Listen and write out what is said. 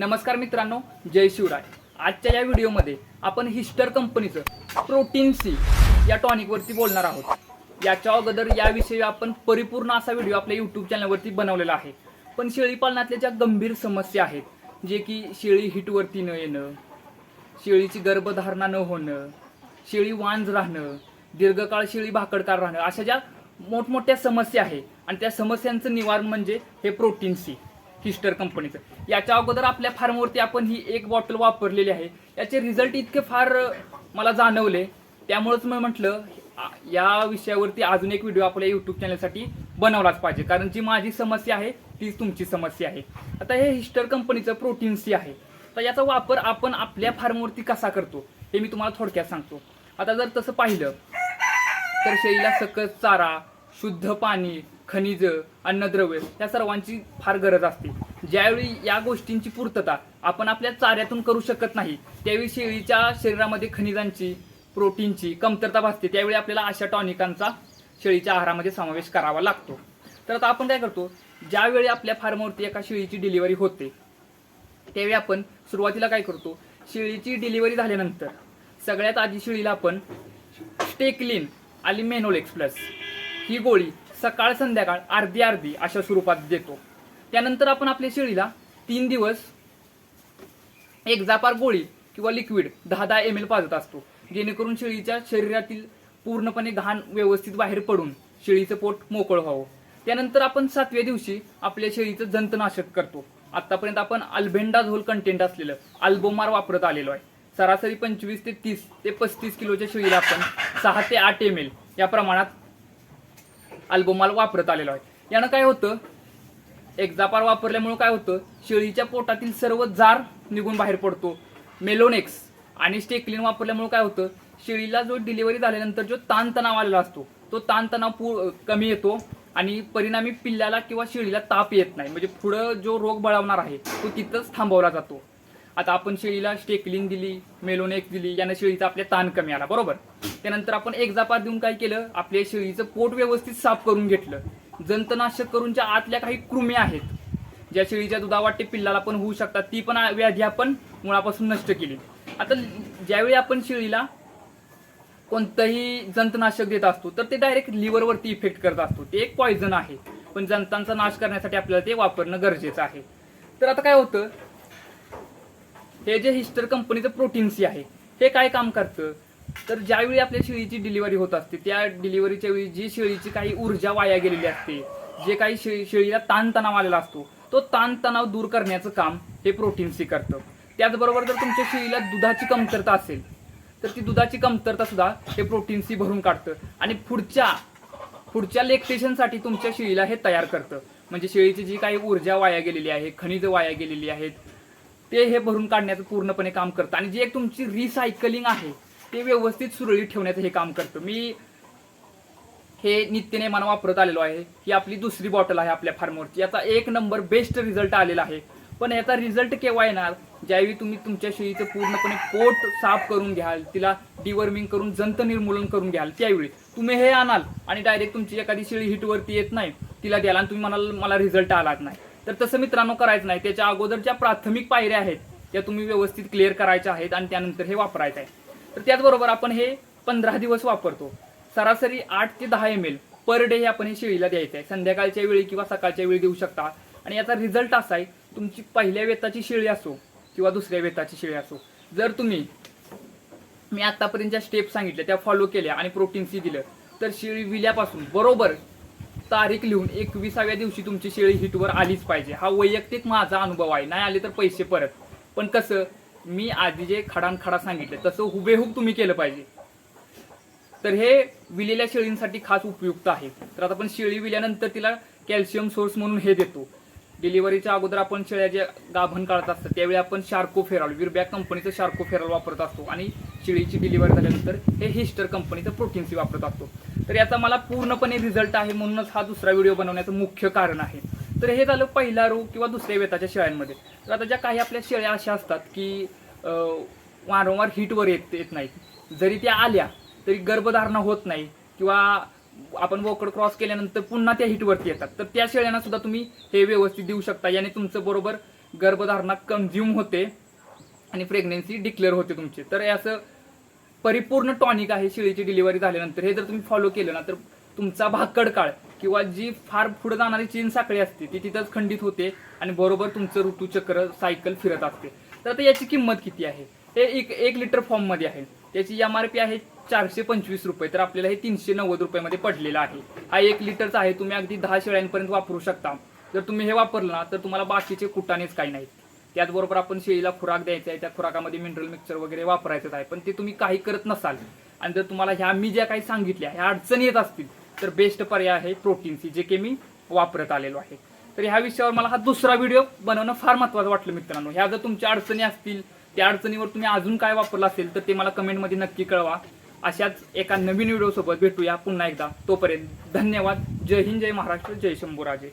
नमस्कार मित्रांनो जय शिवराय. आजच्या या व्हिडिओमध्ये आपण हिस्टर कंपनीचं प्रोटीन सी या टॉनिकवरती बोलणार आहोत. याच्या अगोदर याविषयी आपण परिपूर्ण असा व्हिडिओ आपल्या यूट्यूब चॅनलवरती बनवलेला आहे. पण शेळीपालनातल्या ज्या गंभीर समस्या आहेत जे की शेळी हिटवरती न येणं शेळीची गर्भधारणा न होणं शेळी वांज राहणं दीर्घकाळ शेळी भाकडकार राहणं अशा ज्या मोठमोठ्या समस्या आहे आणि त्या समस्यांचं निवारण म्हणजे हे प्रोटीन सी. हिस्टर कंपनीचं याच्या अगोदर आपल्या फार्मवरती आपण ही एक बॉटल वापरलेली आहे. याचे रिझल्ट इतके फार मला जाणवले. त्यामुळेच मी म्हटलं या विषयावरती अजून एक व्हिडिओ आपल्या यूट्यूब चॅनलसाठी बनवलाच पाहिजे. कारण जी माझी समस्या आहे तीच तुमची समस्या आहे. आता हे हिस्टर कंपनीचं प्रोटीन सी आहे. तर याचा वापर आपण आपल्या फार्मवरती कसा करतो हे मी तुम्हाला थोडक्यात सांगतो. आता जर तसं पाहिलं तर शेळीला सकस चारा शुद्ध पाणी खनिज अन्नद्रव्य या सर्वांची फार गरज असते. ज्यावेळी या गोष्टींची पूर्तता आपण आपल्या चाऱ्यातून करू शकत नाही त्यावेळी शेळीच्या शरीरामध्ये खनिजांची प्रोटीनची कमतरता भासते. त्यावेळी आपल्याला अशा टॉनिकांचा शेळीच्या आहारामध्ये समावेश करावा लागतो. तर आता आपण काय करतो ज्यावेळी आपल्या फार्मवरती एका शेळीची डिलिव्हरी होते त्यावेळी आपण सुरुवातीला काय करतो शेळीची डिलिव्हरी झाल्यानंतर सगळ्यात आधी शेळीला आपण स्टेकलिन आणि मेनोलेक्स प्लस ही गोळी सकाळ संध्याकाळ अर्धी अर्धी अशा स्वरूपात देतो. त्यानंतर आपण आपल्या शेळीला तीन दिवस एक जापार गोळी किंवा लिक्विड दहा दहा एम एल पाजत असतो. जेणेकरून शेळीच्या शरीरातील पूर्णपणे घाण व्यवस्थित बाहेर पडून शेळीचं पोट मोकळं व्हावं. त्यानंतर आपण सातव्या दिवशी आपल्या शेळीचं जंतनाशक करतो. आतापर्यंत आपण अल्बेंडा झोल कंटेंट असलेलं अल्बोमार वापरत आलेलो आहे. सरासरी पंचवीस ते तीस ते पस्तीस किलोच्या शेळीला आपण सहा ते आठ एम एल या प्रमाणात अल्बोमाल वापरत आलेलो आहे. यानं काय होतं? एक्झापार वापरल्यामुळे काय होतं? शेळीच्या पोटातील सर्व जार निघून बाहेर पडतो. मेलोनेक्स आणि स्टेकलिन वापरल्यामुळे काय होतं? शेळीला जो डिलिव्हरी झाल्यानंतर जो ताणतणाव आलेला असतो तो ताणतणाव पू कमी येतो आणि परिणामी पिल्ल्याला किंवा शेळीला ताप येत नाही. म्हणजे पुढं जो रोग बळावणार आहे तो तिथंच थांबवला जातो. आता आपण शेळीला स्टेकलिंग दिली मेलोनेक दिली यानं शेळीचा आपल्या ताण कमी आला बरोबर? त्यानंतर आपण एक जापात देऊन काय केलं? आपल्या शेळीचं पोट व्यवस्थित साफ करून घेतलं. जंतनाशक करून ज्या आतल्या काही कृमी आहेत ज्या शेळीच्या दुधावाटे पिल्लाला पण होऊ शकतात ती पण व्याधी आपण मुळापासून नष्ट केली. आता ज्यावेळी आपण शेळीला कोणतंही जंतनाशक देत असतो तर ते डायरेक्ट लिव्हरवरती इफेक्ट करत असतो. ते एक पॉयझन आहे. पण जंतांचा नाश करण्यासाठी आपल्याला ते वापरणं गरजेचं आहे. तर आता काय होतं? हे जे हिस्टर कंपनीचं प्रोटीन सी आहे हे काय काम करतं? तर ज्यावेळी आपल्या शेळीची डिलिव्हरी होत असते त्या डिलिव्हरीच्या वेळी जी शेळीची काही ऊर्जा वाया गेलेली असते जे काही शेळी शेळीला ताणतणाव आलेला असतो तो ताणतणाव दूर करण्याचं काम हे प्रोटीन सी करतं. त्याचबरोबर जर तुमच्या शेळीला दुधाची कमतरता असेल तर ती दुधाची कमतरता सुद्धा हे प्रोटीन सी भरून काढतं आणि पुढच्या पुढच्या लेक्टेशनसाठी तुमच्या शेळीला हे तयार करतं. म्हणजे शेळीची जी काही ऊर्जा वाया गेलेली आहे खनिज वाया गेलेली आहेत ते हे भरून काढण्याचं पूर्णपणे काम करतं. आणि जे एक तुमची रिसायकलिंग आहे ते व्यवस्थित सुरळीत ठेवण्याचं हे काम करतं. मी हे नित्यनेमानं वापरत आलेलो आहे. ही आपली दुसरी बॉटल आहे आपल्या फार्मवरची याचा एक नंबर बेस्ट रिझल्ट आलेला आहे. पण याचा रिझल्ट केव्हा येणार? ज्यावेळी तुम्ही तुमच्या शेळीचं पूर्णपणे पोट साफ करून घ्याल तिला डिवर्मिंग करून जंत निर्मूलन करून घ्याल त्यावेळी तुम्ही हे आणाल आणि डायरेक्ट तुमची एखादी शेळी हिटवरती येत नाही तिला द्याल आणि तुम्ही म्हणाल मला रिझल्ट आलाच नाही. तर तसं मित्रांनो करायचं नाही. त्याच्या अगोदर ज्या प्राथमिक पायऱ्या आहेत त्या तुम्ही व्यवस्थित क्लिअर करायच्या आहेत आणि त्यानंतर हे वापरायचं आहे. तर त्याचबरोबर आपण हे पंधरा दिवस वापरतो. सरासरी आठ ते दहा एम एल पर डे हे आपण हे शेळीला द्यायचं आहे. संध्याकाळच्या वेळी किंवा सकाळच्या वेळी देऊ शकता. आणि याचा रिझल्ट असा आहे तुमची पहिल्या वेताची शेळी असो किंवा दुसऱ्या वेताची शेळी असो जर तुम्ही मी आतापर्यंत ज्या स्टेप सांगितल्या त्या फॉलो केल्या आणि प्रोटीन सी दिलं तर शेळी विल्यापासून बरोबर तारीख लिहून एकविसाव्या दिवशी तुमची शेळी हिटवर आलीच पाहिजे. हा वैयक्तिक माझा अनुभव आहे. नाही आले तर पैसे परत. पण कसं मी आधी जे खडानखडा सांगितलं तसं हुबेहूब तुम्ही केलं पाहिजे. तर हे विलेल्या शेळींसाठी खास उपयुक्त आहे. तर आता आपण शेळी विल्यानंतर तिला कॅल्शियम सोर्स म्हणून हे देतो. डिलिव्हरीच्या अगोदर आपण शेळ्या ज्या गाभण काढत असतात त्यावेळी आपण शार्को फेरॉल विरबॅक कंपनीचं शार्को फेरॉल वापरत असतो. आणि शेळीची डिलिव्हरी झाल्यानंतर हे हिस्टर कंपनीचं प्रोटीन्स वापरत असतो. तर याचा मला पूर्णपणे रिझल्ट आहे म्हणूनच हा दुसरा व्हिडिओ बनवण्याचं मुख्य कारण आहे. तर हे झालं पहिला रोग किंवा दुसऱ्या वेताच्या शेळ्यांमध्ये. तर आता ज्या काही आपल्या शेळ्या अशा असतात की वारंवार हिटवर येत येत नाहीत. जरी त्या आल्या तरी गर्भधारणा होत नाही किंवा आपण वोकड क्रॉस केल्यानंतर पुन्हा त्या हिटवरती येतात. तर त्या शेळ्यांना सुद्धा तुम्ही हे व्यवस्थित देऊ शकता. याने तुमचं बरोबर गर्भधारणा कन्झ्युम होते आणि प्रेग्नेन्सी डिक्लेअर होते तुमची. तर असं परिपूर्ण टॉनिक आहे शेळीची डिलिव्हरी झाल्यानंतर. हे जर तुम्ही फॉलो केलं ना तर तुमचा भाकड काळ किंवा जी फार पुढे जाणारी चीन साखळी असते ती तिथंच खंडित होते आणि बरोबर तुमचं ऋतुचक्र सायकल फिरत असते. तर आता याची किंमत किती आहे? हे एक एक लिटर फॉर्ममध्ये आहे. त्याची एम आर पी आहे चारशे पंचवीस रुपये तर आपल्याला हे तीनशे नव्वद रुपयामध्ये पडलेलं आहे. हा एक लिटरचा आहे तुम्ही अगदी दहा शेळ्यांपर्यंत वापरू शकता. जर तुम्ही हे वापरलं ना तर तुम्हाला बाकीचे कुटानेच काही नाहीत. त्याचबरोबर आपण शेळीला खुराक द्यायचा आहे त्या खुराकामध्ये मिनरल मिक्सर वगैरे वापरायचं आहे. पण ते तुम्ही काही करत नसाल आणि जर तुम्हाला ह्या मी ज्या काही सांगितल्या ह्या अडचणी येत असतील तर बेस्ट पर्याय आहे प्रोटीनची जे की मी वापरत आलेलो आहे. तर ह्या विषयावर मला हा दुसरा व्हिडिओ बनवणं फार महत्त्वाचं वाटलं मित्रांनो. ह्या जर तुमच्या अडचणी असतील त्या अडचणीवर तुम्ही अजून काय वापरलं असेल तर ते मला कमेंटमध्ये नक्की कळवा. अशाच एका नवीन व्हिडिओ सोबत भेटूया पुन्हा एकदा. तोपर्यंत धन्यवाद. जय हिंद जय महाराष्ट्र जय शंभूराजे.